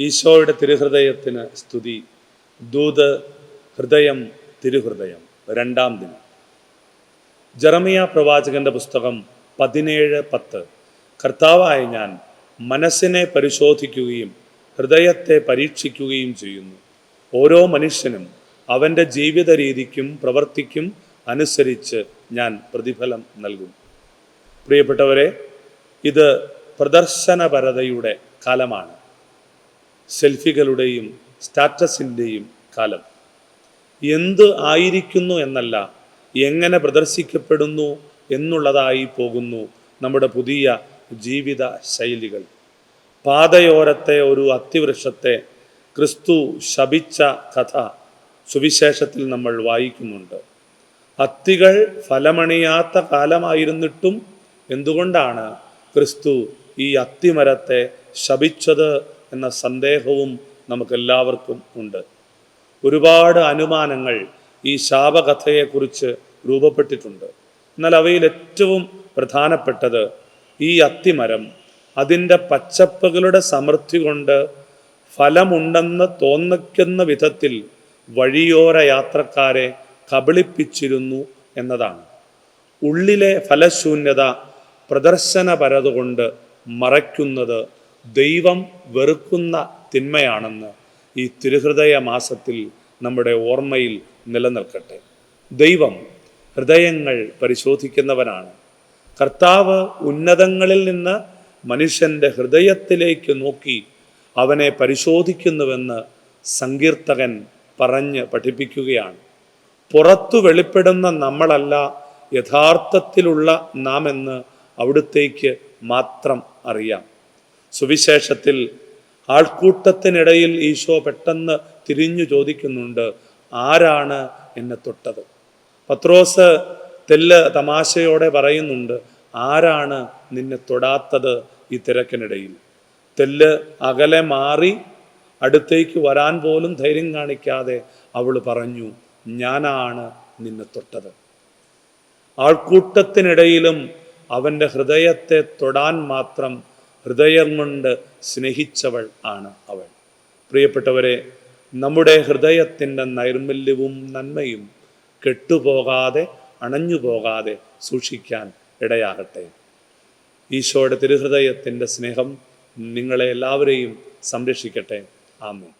ഈശോയുടെ തിരുഹൃദയത്തിന് സ്തുതി. ദൂത് ഹൃദയം തിരുഹൃദയം. രണ്ടാം ദിനം. ജറമിയ പ്രവാചകന്റെ പുസ്തകം പതിനേഴ് പത്ത്. കർത്താവായ ഞാൻ മനസ്സിനെ പരിശോധിക്കുകയും ഹൃദയത്തെ പരീക്ഷിക്കുകയും ചെയ്യുന്നു. ഓരോ മനുഷ്യനും അവന്റെ ജീവിത രീതിക്കും പ്രവർത്തിക്കും അനുസരിച്ച് ഞാൻ പ്രതിഫലം നൽകും പ്രിയപ്പെട്ടവരെ ഇത് പ്രദർശനപരതയുടെ കാലമാണ്. സെൽഫികളുടെയും സ്റ്റാറ്റസിന്റെയും കാലം. എന്ത് ആയിരിക്കുന്നു എന്നല്ല എങ്ങനെ പ്രദർശിക്കപ്പെടുന്നു എന്നുള്ളതായി പോകുന്നു നമ്മുടെ പുതിയ ജീവിത ശൈലികൾ. പാതയോരത്തെ ഒരു അത്തിവൃക്ഷത്തെ ക്രിസ്തു ശപിച്ച കഥ സുവിശേഷത്തിൽ നമ്മൾ വായിക്കുന്നുണ്ട്. അത്തികൾ ഫലമണിയാത്ത കാലമായിരുന്നിട്ടും എന്തുകൊണ്ടാണ് ക്രിസ്തു ഈ അത്തിമരത്തെ ശപിച്ചത് എന്ന സന്ദേഹവും നമുക്കെല്ലാവർക്കും ഉണ്ട്. ഒരുപാട് അനുമാനങ്ങൾ ഈ ശാപകഥയെക്കുറിച്ച് രൂപപ്പെട്ടിട്ടുണ്ട്. എന്നാൽ അവയിൽ ഏറ്റവും പ്രധാനപ്പെട്ടത് ഈ അത്തിമരം അതിന്റെ പച്ചപ്പുകളുടെ സമൃദ്ധി കൊണ്ട് ഫലമുണ്ടെന്ന് തോന്നിക്കുന്ന വിധത്തിൽ വഴിയോര യാത്രക്കാരെ കബളിപ്പിച്ചിരുന്നു എന്നതാണ്. ഉള്ളിലെ ഫലശൂന്യത പ്രദർശനപരതുകൊണ്ട് മറയ്ക്കുന്നത് ദൈവം വെറുക്കുന്ന തിന്മയാണെന്ന് ഈ തിരുഹൃദയ മാസത്തിൽ നമ്മുടെ ഓർമ്മയിൽ നിലനിൽക്കട്ടെ. ദൈവം ഹൃദയങ്ങൾ പരിശോധിക്കുന്നവനാണ്. കർത്താവ് ഉന്നതങ്ങളിൽ നിന്ന് മനുഷ്യന്റെ ഹൃദയത്തിലേക്ക് നോക്കി അവനെ പരിശോധിക്കുന്നുവെന്ന് സങ്കീർത്തകൻ പറഞ്ഞ് പഠിപ്പിക്കുകയാണ്. പുറത്തു വെളിപ്പെടുന്ന നമ്മളല്ല യഥാർത്ഥത്തിലുള്ള നാം എന്ന് അവിടുത്തേക്ക് മാത്രം അറിയാം. സുവിശേഷത്തിൽ ആൾക്കൂട്ടത്തിനിടയിൽ ഈശോ പെട്ടെന്ന് തിരിഞ്ഞു ചോദിക്കുന്നുണ്ട് ആരാണ് എന്നെ തൊട്ടത്? പത്രോസ് തെല്ല് തമാശയോടെ പറയുന്നുണ്ട് ആരാണ് നിന്നെ തൊടാത്തത് ഈ തിരക്കിനിടയിൽ? തെല്ല് അകലെ മാറി അടുത്തേക്ക് വരാൻ പോലും ധൈര്യം കാണിക്കാതെ അവൾ പറഞ്ഞു ഞാനാണ് നിന്നെ തൊട്ടത്. ആൾക്കൂട്ടത്തിനിടയിലും അവന്റെ ഹൃദയത്തെ തൊടാൻ മാത്രം ഹൃദയം കൊണ്ട് സ്നേഹിച്ചവൾ ആണ് അവൾ. പ്രിയപ്പെട്ടവരെ നമ്മുടെ ഹൃദയത്തിന്റെ നൈർമല്യവും നന്മയും കെട്ടുപോകാതെ അണഞ്ഞു പോകാതെ സൂക്ഷിക്കാൻ ഇടയാകട്ടെ. ഈശോയുടെ തിരുഹൃദയത്തിന്റെ സ്നേഹം നിങ്ങളെ എല്ലാവരെയും സംരക്ഷിക്കട്ടെ. ആമേൻ.